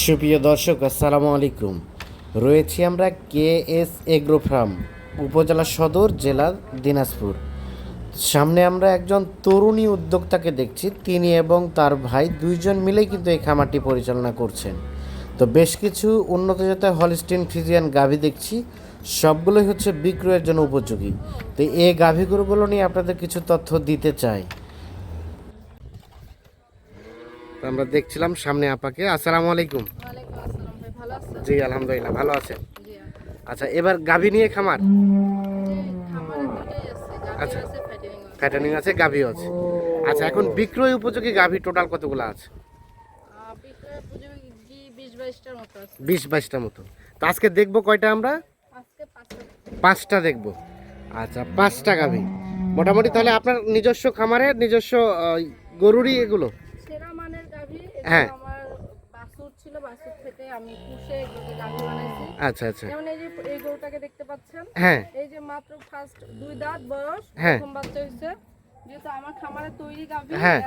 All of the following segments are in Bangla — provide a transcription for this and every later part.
সুপ্রিয় দর্শক, আসসালামু আলাইকুম। রয়েছি আমরা কে এস এগ্রো ফার্ম, উপজেলা সদর জেলা দিনাজপুর। সামনে আমরা একজন তরুণী উদ্যোক্তাকে দেখছি। তিনি এবং তার ভাই দুইজন মিলেই কিন্তু এই খামারটি পরিচালনা করছেন। তো বেশ কিছু উন্নত জাতের হলিস্টিন ফিজিয়ান গাভী দেখছি। সবগুলোই হচ্ছে বিক্রয়ের জন্য উপযোগী। তো এই গাভীগুলোগুলো নিয়ে আপনাদের কিছু তথ্য দিতে চাই তো আমরা দেখছিলাম সামনে আপাকে। আসসালামু আলাইকুম। জি আলহামদুলিল্লাহ ভালো আছেন? আচ্ছা এবার গাভী নিয়ে খামার? আচ্ছা। ফ্যাটানিং আছে। গাভীও আছে। আচ্ছা এখন বিক্রয় উপযোগী গাভী টোটাল কতগুলো আছে? বিশ বাইশটার মতো বাইশটা মতো। তো আজকে দেখব কয়টা আমরা? পাঁচটা। দেখব। আচ্ছা পাঁচটা গাভী। মোটামুটি তাহলে আপনার নিজস্ব খামারে নিজস্ব গরুরই এগুলো? হ্যাঁ। আমার বাছুর ছিল বাছুর থেকে আমি পুষে এগুলোকে গাভী বানাইছি। আচ্ছা আচ্ছা। যেমন এই যে এই গরুটাকে দেখতে পাচ্ছেন? হ্যাঁ। এই যে মাত্র ফার্স্ট দুই দাঁত বয়স হ্যাঁ। প্রথম বাচ্চা হয়েছে। যেহেতু আমার খামারে তৈরি গাভী হ্যাঁ।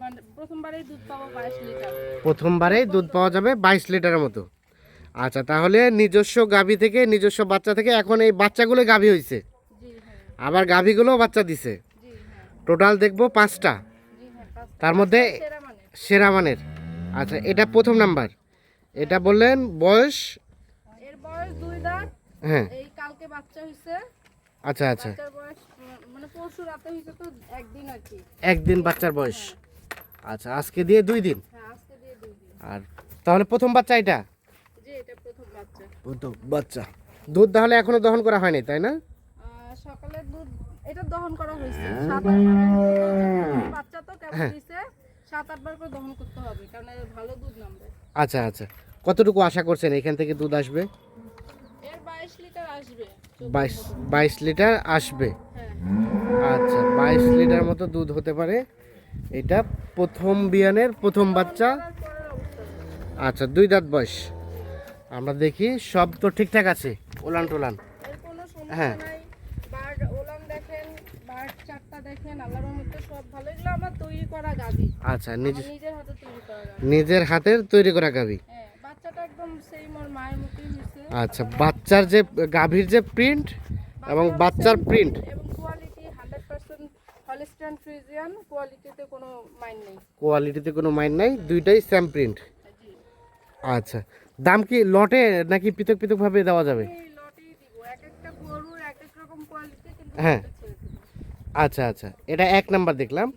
মানে প্রথমবারেই দুধ পাবো বাইশ লিটার। প্রথমবারেই দুধ পাওয়া যাবে বাইশ লিটারের মতো। আচ্ছা তাহলে নিজস্ব গাভী থেকে নিজস্ব বাচ্চা থেকে এখন এই বাচ্চাগুলো গাভী হয়েছে হ্যাঁ। আবার গাভীগুলোও বাচ্চা দিছে। টোটাল দেখব পাঁচটা। তার মধ্যে সেরা মানে মানের। আচ্ছা এটা প্রথম নাম্বার। এটা বললেন বয়স? এর বয়স দুই দাঁত। হ্যাঁ। এই কালকে বাচ্চা আচ্ছা আচ্ছা। মানে পরশু রাতে তো একদিন আর কি। একদিন বাচ্চার বয়স। আচ্ছা আজকে দিয়ে দুই দিন? হ্যাঁ আজকে দিয়ে দুই দিন। আর তাহলে প্রথম বাচ্চা এটা? যে এটা প্রথম বাচ্চা। প্রথম বাচ্চা। দুধ তাহলে এখনও দহন করা হয়নি তাই না? সকালে দুধ এটা দহন করা হয়েছে বাচ্চা তো কেমন হ্যাঁ। দিছে সাত আটবার করে দহন করতে হবে কারণ ভালো দুধ নামবে। আচ্ছা আচ্ছা। কতটুকু আশা করছেন এখান থেকে দুধ আসবে? এর বাইশ লিটার আসবে বাইশ বাইশ লিটার আসবে? হ্যাঁ। আচ্ছা বাইশ লিটার মতো দুধ হতে পারে। এটা প্রথম বিয়ানের প্রথম বাচ্চা। আচ্ছা দুই দাঁত বয়স। আমরা দেখি সব তো ঠিকঠাক আছে? ওলান টোলান হ্যাঁ। সমস্যা নাই বার্ড ওলান দেখেন বার্ড চারটা দেখেন আল্লাহর মধ্যে সব ভালো। এগুলো আমার তৈরি করা গাভী। আচ্ছা নিজ নিজের হাতে তৈরি করা নিজের হাতের তৈরি করা গাভী? হ্যাঁ বাচ্চাটা একদম সেই মোর মায়ের মতোই হয়েছে। আচ্ছা বাচ্চার যে গাভীর যে প্রিন্ট এবং বাচ্চার প্রিন্ট এবং quality hundred percent Holstein Friesian কোয়ালিটিতে কোনো মাইন নেই। কোয়ালিটিতে কোনো মাইন্ড নাই দুইটাই সেম প্রিন্ট আচ্ছা দাম কি লটে নাকি পৃথক পৃথকভাবে দেওয়া যাবে? হ্যাঁ। আচ্ছা আচ্ছা। এটা এক নাম্বার দেখলাম।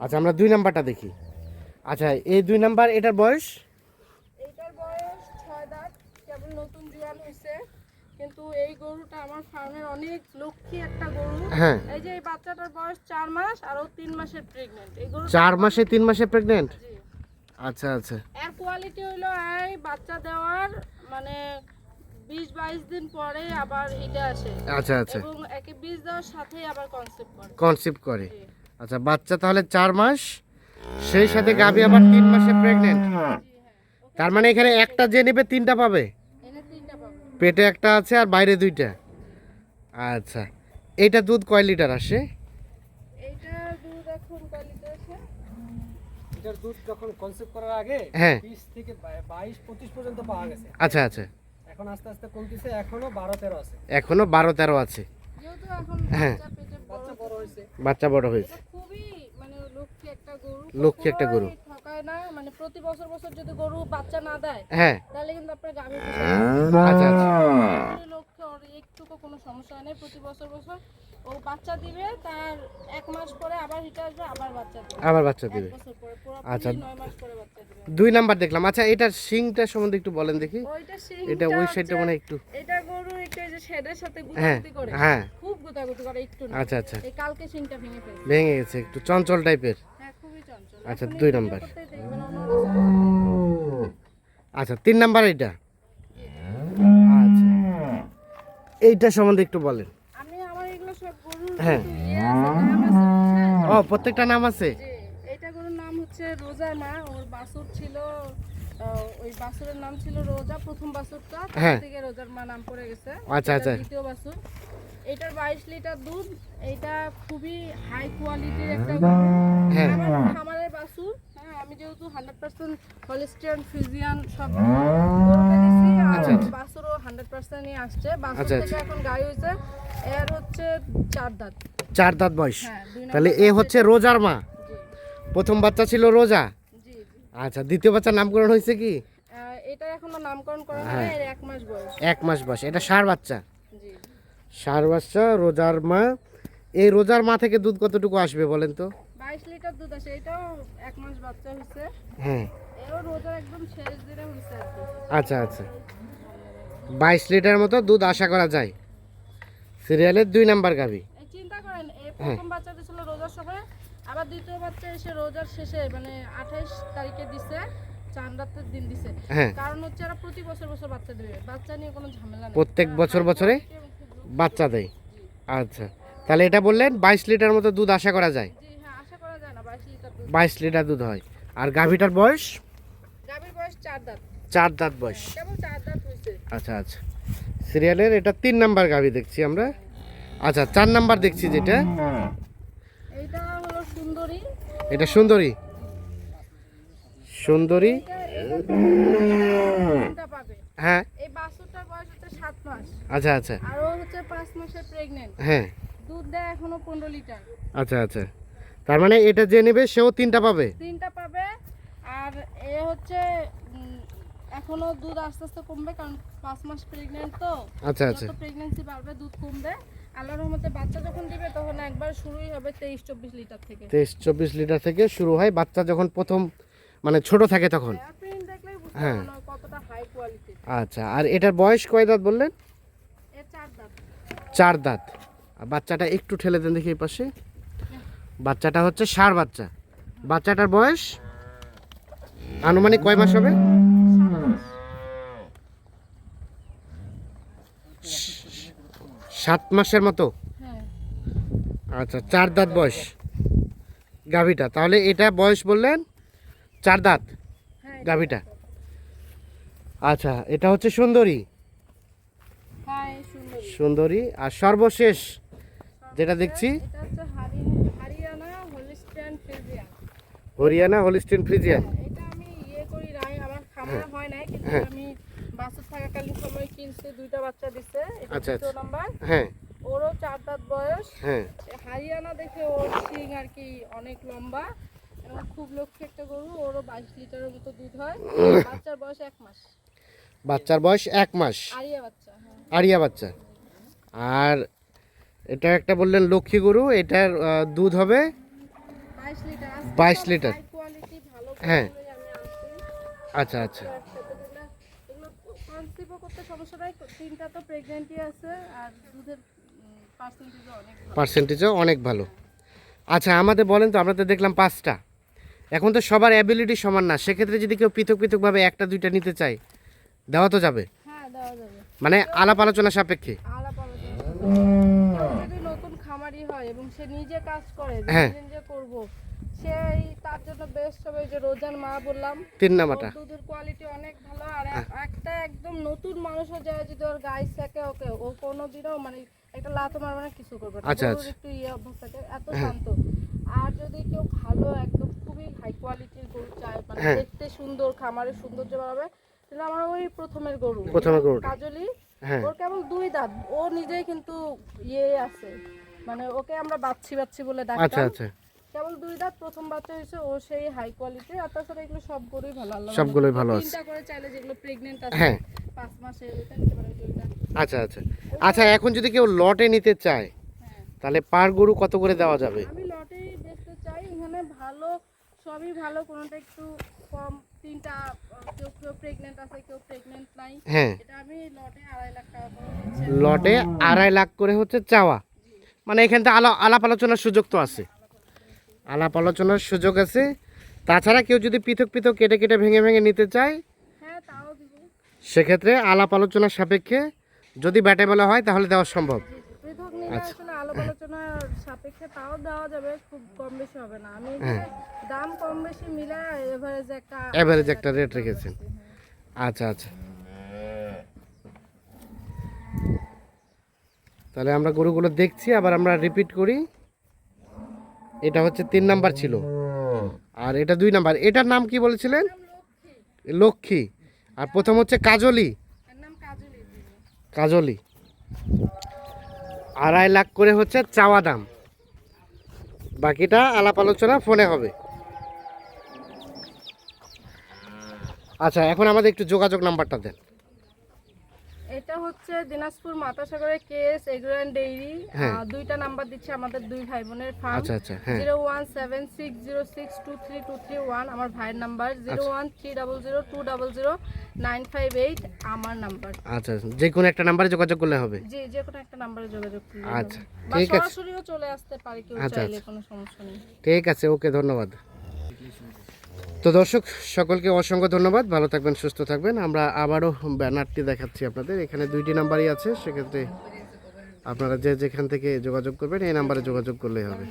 আচ্ছা আমরা দুই নাম্বারটা দেখি। আচ্ছা এই দুই নাম্বার এটার বয়স? বয়স ছয় দাঁত। কেবল নতুন জোয়ান হয়েছে কিন্তু এই গরুটা আমার ফার্মের অনেক লক্ষ্মী একটা গরু। হ্যাঁ। এই যে এই বাচ্চাটার বয়স চার মাস আর ও তিন মাসের প্রেগনেন্ট এই গরু চার মাসে তিন মাসে প্রেগনেন্ট আচ্ছা আচ্ছা। এর কোয়ালিটি হলো এই বাচ্চা দেওয়ার মানে বিশ বাইশ দিন পরে আবার এটা আসে। আচ্ছা আচ্ছা। এবং একে বীজ দেওয়ার সাথেই আবার কনসেপ্ট করে। কনসেপ্ট করে। আচ্ছা বাচ্চা তাহলে চার মাস সেই সাথে গাভী আবার তিন মাসে প্রেগনেন্ট হ্যাঁ। তার মানে এখানে একটা যে নেবে তিনটা পাবে? তিনটা পাবো। পেটে একটা আছে আর বাইরে দুইটা। আচ্ছা এইটা দুধ কয় লিটার আসে? এইটা দুধ এখন কোয়ালিটি আছে এটার দুধ যখন কনসেপ্ট করার আগে হ্যাঁ। থেকে বাইশ পঁচিশ পর্যন্ত পাওয়া গেছে। আচ্ছা আচ্ছা। এখন আস্তে আস্তে কমতেছে এখনও বারো তেরো আছে। এখনও বারো তেরো আছে। যেহেতু এখন হ্যাঁ। বাচ্চা পেটে বড় বাচ্চা বড় হয়েছে। বাচ্চা বড় হয়েছে। মানে লক্ষ্মী একটা গরু না মানে প্রতি বছর বছর যদি গরু বাচ্চা না দেয় হ্যাঁ। তাহলে কিন্তু আপনার গাভী আচ্ছা আচ্ছা। লক্ষ্যে ওর একটুকু কোনো সমস্যা নেই প্রতি বছর বছর ও বাচ্চা দিবে তার এক মাস পরে আবার হিটে আসবে আবার বাচ্চা দিবে। আবার বাচ্চা দিবে। আচ্ছা। পুরো নয় মাস পরে বাচ্চা দিবে। দুই নাম্বার দেখলাম। আচ্ছা এটার শিংটা সম্বন্ধে একটু বলেন দেখি। ওইটা এটা ওই সিংটা সাইডটা মানে একটু এটা গরু একটু এই যে শেডের সাথে হ্যাঁ গুতাগুতি করে। হ্যাঁ। খুব গুতাগুতি করে একটু আচ্ছা আচ্ছা। এই কালকে সিংটা ভেঙে ফেলছে। ভেঙে গেছে একটু চঞ্চল টাইপের আচ্ছা, দুই নাম্বার। আচ্ছা তিন নাম্বার এইটা আচ্ছা এইটা সম্বন্ধে একটু বলেন আমি আমার এগুলো সব গরুর হ্যাঁ। বুঝছেন? ও প্রত্যেকটা নাম আছে জি, গরুর নাম হচ্ছে রোজা মা ওর বাছুর ছিল ওই বাছুরের নাম ছিল রোজা প্রথম বাছুরটা হ্যাঁ। তার থেকে রোজার মা নাম পড়ে গেছে আচ্ছা, আচ্ছা। দ্বিতীয় এটার বাইশ লিটার দুধ এটা খুবই হাই কোয়ালিটির একটা গরু হ্যাঁ। আমার বাছুর হ্যাঁ আমি যেহেতু হান্ড্রেড পার্সেন্ট হলিস্টিয়ান ফিজিয়ান সব আচ্ছা, আচ্ছা। বাছুরও হান্ড্রেড পার্সেন্টই আসছে। বাছুর আচ্ছা, থেকে এখন গাড়ি হয়েছে এর হচ্ছে চার দাঁত। চার দাঁত বয়স? হ্যাঁ তাহলে এ হচ্ছে রোজার মা? প্রথম বাচ্চা ছিল রোজা? আচ্ছা দ্বিতীয় বাচ্চার নামকরণ হয়েছে কি? এটা এখনও নামকরণ করা হয়। হ্যাঁ। এর এক মাস বয়স। এক মাস বয়স। এটা সার বাচ্চা? সার বাচ্চা রোজার মা। এই রোজার মা থেকে দুধ কতটুকু আসবে বলেন তো? বাইশ লিটার দুধ আসে এটাও এক মাস বাচ্চা হয়েছে। হ্যাঁ এও রোজার একদম শেষ দিনে হয়েছে আচ্ছা আচ্ছা। বাইশ লিটার মতো দুধ আশা করা যায়। সিরিয়ালের দুই নাম্বার এই চিন্তা করেন এই হ্যাঁ। প্রথম বাচ্চা দিছিল রোজার সময় আবার দ্বিতীয় বাচ্চা এসে রোজার শেষে মানে আঠাইশ তারিখে দিছে চাঁদ রাতের দিন দিছে। হ্যাঁ। কারণ হচ্ছে এরা প্রতি বছর বছর বাচ্চা দেবে বাচ্চা নিয়ে কোনো ঝামেলা নেই। প্রত্যেক বছর বছরে বাচ্চা দেয়। আচ্ছা। তাহলে এটা বললেন বাইশ লিটার মতো দুধ আশা করা যায় জি হ্যাঁ আশা করা যায় না বাইশ লিটার দুধ হয়। আর গাভিটার বয়স? গাভীর বয়স চার দাঁত। চার দাঁত বয়স। কেবল চার দাঁত হয়েছে। আচ্ছা আচ্ছা। সিরিয়ালের এটা তিন নাম্বার গাভি দেখছি আমরা। আচ্ছা চার নাম্বার দেখছি যেটা। এইটা হলো সুন্দরী। এটা সুন্দরী? সুন্দরী? হ্যাঁ। এই বাছুরটার বয়স হচ্ছে সাত মাস। আচ্ছা আচ্ছা। আর ও হচ্ছে পাঁচ মাসের প্রেগনেন্ট হ্যাঁ। দুধ দেয় এখনও পনেরো লিটার। আচ্ছা আচ্ছা। তার মানে এটা যে নেবে সেও তিনটা পাবে? তিনটা পাবে। আর এ হচ্ছে এখনও দুধ আস্তে আস্তে কমবে কারণ পাঁচ মাস প্রেগনেন্ট তো। আচ্ছা আচ্ছা। প্রেগনেন্সি বাড়বে দুধ কমবে। আল্লাহর রহমতে বাচ্চা যখন দিবে তখন একবার শুরুই হবে তেইশ চব্বিশ লিটার থেকে। তেইশ চব্বিশ লিটার থেকে শুরু হয় বাচ্চা যখন প্রথম মানে ছোট থাকে তখন। বুঝতে হ্যাঁ। কতটা হাই কোয়ালিটি আচ্ছা আর এটার বয়স কয় দাঁত বললেন? এর চার দাঁত। চার দাঁত। আর বাচ্চাটা একটু ঠেলে দেন দেখি এই পাশে। বাচ্চাটা হচ্ছে ষাঁড় বাচ্চা। বাচ্চাটার বয়স? আনুমানিক কয় মাস হবে? সাত মাসের মতো? আচ্ছা চার দাঁত বয়স। গাভিটা তাহলে এটা বয়স বললেন চার দাঁত গাভিটা। আচ্ছা এটা হচ্ছে সুন্দরী। হ্যাঁ সুন্দরী। আর সর্বশেষ যেটা দেখছি এটা হচ্ছে হারি Haryana Holstein Friesian Haryana Holstein Friesian এটা আমি ইয়ে করি নাই আমার খামার হয়। নাই কিন্তু হ্যাঁ। আমি বাসে থাকাকালীন সময় কিনছে দুইটা বাচ্চা দিছে আচ্ছা, আচ্ছা। নাম্বার। হ্যাঁ। ওরও চার দাঁত বয়স। হ্যাঁ। হারিয়ানা দেখে ওর সিং আর কি অনেক লম্বা। এবং খুব লক্ষ্যে একটা গরু ওরও বাইশ লিটারের মতো দুধ হয়। বাচ্চার বয়স এক মাস। বাচ্চার বয়স এক মাস। আরিয়া বাচ্চা হ্যাঁ। আরিয়া বাচ্চা। আর এটা একটা বললেন লক্ষ্মী গরু এটার দুধ হবে? বাইশ লিটার। 22 লিটার। হ্যাঁ। গরুগুলোই আমি আনছি। আচ্ছা আচ্ছা। পার্সেন্টেজও অনেক ভালো। পার্সেন্টেজও অনেক ভালো। আচ্ছা আমাদের বলেন তো আমরা তো দেখলাম পাঁচটা। এখন তো সবার অ্যাবিলিটি সমান না। সেক্ষেত্রে যদি কেউ পৃথক পৃথকভাবে একটা দুইটা নিতে চায় দেওয়া তো যাবে। হ্যাঁ দেওয়া যাবে। মানে আলাপ আলোচনা সাপেক্ষে। যদি নতুন খামারি হয় এবং সে নিজে কাজ করে হ্যাঁ। নিজে করব সেই তার জন্য বেস্ট হবে যে রোজান মা বললাম। তিন নাম্বারটা দুধের কোয়ালিটি অনেক ভালো আর একটা একদম নতুন মানুষও যায় যদি ওর গায়ে থাকে ওকে ও কোনোদিনও মানে একটা লাথ মারবে না কিছু করবে না। আচ্ছা, আচ্ছা। একটু ইয়ে অভ্যাস থাকে এত শান্ত। আর যদি কেউ ভালো একদম খুবই হাই কোয়ালিটির গরু চায় মানে হ্যাঁ। দেখতে সুন্দর খামারের সৌন্দর্য বাড়াবে তাহলে আমার ওই প্রথমের গরু। প্রথমের গরুটা। কাজলি হ্যাঁ। ওর কেবল দুই দাঁত ও নিজেই কিন্তু ইয়ে আছে। মানে ওকে আমরা বাচ্চি বাচ্চি বলে আচ্ছা আচ্ছা। কেবল দুই দাঁত প্রথম বাচ্চা হয়েছে ও সেই হাই কোয়ালিটি আর তাছাড়া এগুলো সব গরুই ভালো আল্লাহ সবগুলোই ভালো আছে। তিনটা করে চাইলে যেগুলো প্রেগনেন্ট আছে হ্যাঁ। পাঁচ মাসে ওইটা নিতে পারেন দুইটা। আচ্ছা আচ্ছা। আচ্ছা এখন যদি কেউ লটে নিতে চায় হ্যাঁ। তাহলে পার গরু কত করে দেওয়া যাবে? আমি লটেই দেখতে চাই এখানে ভালো সবই ভালো কোনোটা একটু কম তিনটা কেউ কেউ প্রেগনেন্ট আছে কেউ প্রেগনেন্ট নাই। হ্যাঁ। এটা আমি লটে আড়াই লাখ টাকা করে লটে আড়াই লাখ করে হচ্ছে চাওয়া। মানে এখান থেকে আলা আলাপ আলোচনার সুযোগ তো আছে। আলাপ আলোচনার সুযোগ আছে। তাছাড়া কেউ যদি পৃথক পৃথক কেটে কেটে ভেঙে ভেঙে নিতে চায় হ্যাঁ তাও সেক্ষেত্রে আলাপ আলোচনার সাপেক্ষে যদি ব্যাটেবেলা হয় তাহলে দেওয়া সম্ভব। আচ্ছা। আলাপ আলোচনার সাপেক্ষে তাও দেওয়া যাবে খুব কম বেশি হবে না। আমি হ্যাঁ। দাম কম বেশি মিলে এভারেজ একটা একটা রেট রেখেছেন। আচ্ছা আচ্ছা। তাহলে আমরা গরুগুলো দেখছি আবার আমরা রিপিট করি। এটা হচ্ছে তিন নাম্বার ছিল। আর এটা দুই নাম্বার। এটার নাম কি বলেছিলেন? লক্ষ্মী। আর প্রথম হচ্ছে কাজলি। কাজলি। আড়াই লাখ করে হচ্ছে চাওয়া দাম। বাকিটা আলাপ আলোচনা ফোনে হবে। আচ্ছা এখন আমাদের একটু যোগাযোগ নাম্বারটা দেন। হচ্ছে দিনাজপুর মাতাসাগরের কেস এগ্রোয়ান ডেইরি হ্যাঁ। দুইটা নাম্বার দিচ্ছে আমাদের দুই ভাই বোনের ফার্ম আচ্ছা আচ্ছা হ্যাঁ। Zero one seven six zero six two three two three one আমার ভাইয়ের নাম্বার। আচ্ছা। Zero one three double zero two double zero nine five eight আমার নাম্বার। আচ্ছা যে কোনো একটা নাম্বারে যোগাযোগ করলে হবে। জি যে কোনো একটা নাম্বারে যোগাযোগ করলে আচ্ছা, ঠিক আছে। সরাসরিও চলে আসতে পারে কেউ আচ্ছা, চাইলে আচ্ছা। কোনো সমস্যা নেই। ঠিক আছে ওকে ধন্যবাদ। তো দর্শক, সকলকে অসংখ্য ধন্যবাদ। ভালো থাকবেন, সুস্থ থাকবেন। আমরা আবারও ব্যানারটি দেখাচ্ছি আপনাদের। এখানে দুইটি নাম্বারই আছে, সেক্ষেত্রে আপনারা যে যেখান থেকে যোগাযোগ করবেন, এই নাম্বারে যোগাযোগ করলেই হবে।